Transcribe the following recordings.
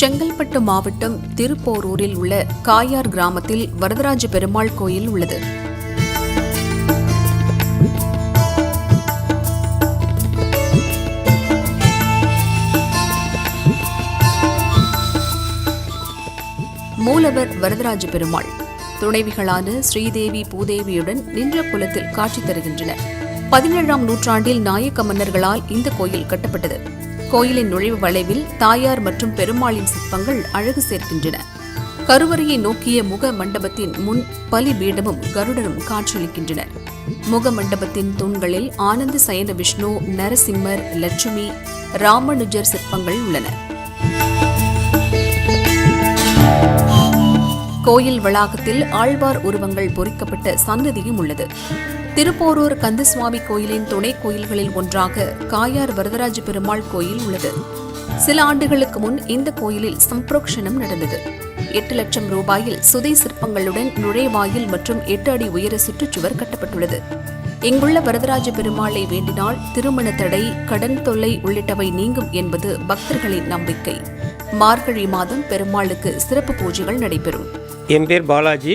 செங்கல்பட்டு மாவட்டம் திருப்போரூரில் உள்ள காயார் கிராமத்தில் வரதராஜ பெருமாள் கோயில் உள்ளது. மூலவர் வரதராஜ பெருமாள். துணைவிகளான ஸ்ரீதேவி பூதேவியுடன் நின்ற குலத்தில் காட்சி தருகின்றனர். பதினேழாம் நூற்றாண்டில் நாயக்க மன்னர்களால் இந்த கோயில் கட்டப்பட்டது. கோயிலின் நுழைவு வளைவில் தாயார் மற்றும் பெருமாளின் சிற்பங்கள் அழகு சேர்க்கின்றன. கருவறையை நோக்கிய முக மண்டபத்தின் முன் பலி பீடமும் கருடனும் காட்சியளிக்கின்றனர். முக மண்டபத்தின் தூண்களில் ஆனந்த சயன விஷ்ணு நரசிம்மர் லட்சுமி ராமனுஜர் சிற்பங்கள் உள்ளன. கோயில் வளாகத்தில் ஆழ்வார் உருவங்கள் பொறிக்கப்பட்ட சன்னதியும் உள்ளது. திருப்போரூர் கந்தசுவாமி கோயிலின் துணை கோயில்களில் ஒன்றாக காயார் வரதராஜ பெருமாள் கோயில் உள்ளது. சில ஆண்டுகளுக்கு முன் இந்த கோயிலில் சம்பரோக்ஷணம் நடந்தது. எட்டு லட்சம் ரூபாயில் சுதை சிற்பங்களுடன் நுழைவாயில் மற்றும் எட்டு அடி உயர சுற்றுச்சுவர் கட்டப்பட்டுள்ளது. இங்குள்ள வரதராஜ பெருமாளை வேண்டினால் திருமண தடை கடன் தொல்லை உள்ளிட்டவை நீங்கும் என்பது பக்தர்களின் நம்பிக்கை. மார்கழி மாதம் பெருமாளுக்கு சிறப்பு பூஜைகள் நடைபெறும். என் பேர் பாலாஜி.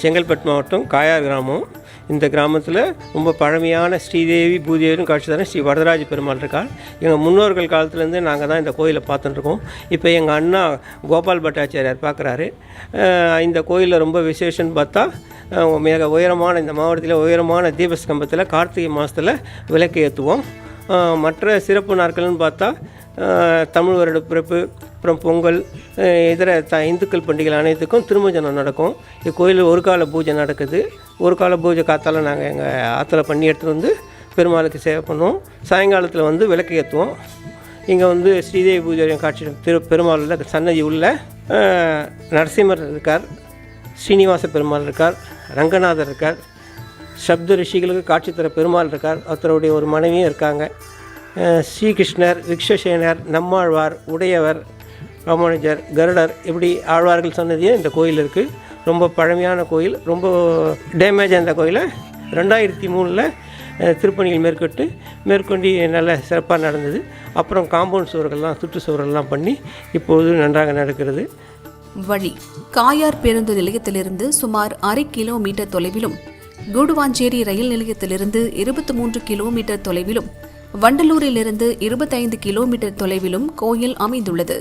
செங்கல்பட்டு மாவட்டம் காயார் கிராமம். இந்த கிராமத்தில் ரொம்ப பழமையான ஸ்ரீதேவி பூதேவியும் காட்சி தரேன் ஸ்ரீ வரதராஜ பெருமாள் இருக்காள். எங்கள் முன்னோர்கள் காலத்துலேருந்து நாங்கள் தான் இந்த கோயிலை பார்த்துட்டுருக்கோம் இப்போ எங்கள் அண்ணா கோபால் பட்டாச்சாரியார் பார்க்குறாரு. இந்த கோயிலில் ரொம்ப விசேஷம்னு பார்த்தா மிக உயரமான இந்த மாவட்டத்தில் உயரமான தீபஸ்கம்பத்தில் கார்த்திகை மாதத்தில் விளக்கு ஏற்றுவோம் மற்ற சிறப்பு நாட்கள்னு பார்த்தா தமிழ் வருட பிறப்பு அப்புறம் பொங்கல் இதர த இந்துக்கள் பண்டிகைகள் அனைத்துக்கும் திருமஞ்சனம் நடக்கும். இக்கோயிலில் ஒரு கால பூஜை நடக்குது. ஒரு கால பூஜை காத்தால் நாங்கள் எங்கள் ஆற்றுல பண்ணி எடுத்துகிட்டு வந்து பெருமாளுக்கு சேவை பண்ணுவோம். சாயங்காலத்தில் வந்து விளக்கு ஏற்றுவோம் இங்கே வந்து ஸ்ரீதேவி பூஜை காட்சி திரு பெருமாளில் சன்னதி உள்ள நரசிம்மர் இருக்கார் ஸ்ரீனிவாச பெருமாள் இருக்கார் ரங்கநாதர் இருக்கார் சப்த ரிஷிகளுக்கு காட்சி தர பெருமாள் இருக்கார். ஒருத்தருடைய ஒரு மனைவியும் இருக்காங்க. ஸ்ரீகிருஷ்ணர் விக்ஷசேனர் நம்மாழ்வார் உடையவர் ராமானுஜர் கருடர் இப்படி ஆழ்வார்கள் சொன்னதையும் இந்த கோயில் இருக்குது ரொம்ப பழமையான கோயில் ரொம்ப டேமேஜ் அந்த கோயிலை. ரெண்டாயிரத்தி மூணில் திருப்பணிகள் மேற்கொண்டு மேற்கொண்டு நல்ல சிறப்பாக நடந்தது. அப்புறம் காம்பவுண்ட் சுவர்கள்லாம் சுற்று சுவர்கள்லாம் பண்ணி இப்போது நன்றாக நடக்கிறது. வழி காயார் பேருந்து நிலையத்திலிருந்து சுமார் அரை கிலோமீட்டர் தொலைவிலும் கூடுவாஞ்சேரி ரயில் நிலையத்திலிருந்து இருபத்தி மூன்று கிலோமீட்டர் தொலைவிலும் வண்டலூரிலிருந்து இருபத்தைந்து கிலோமீட்டர் தொலைவிலும் கோயில் அமைந்துள்ளது.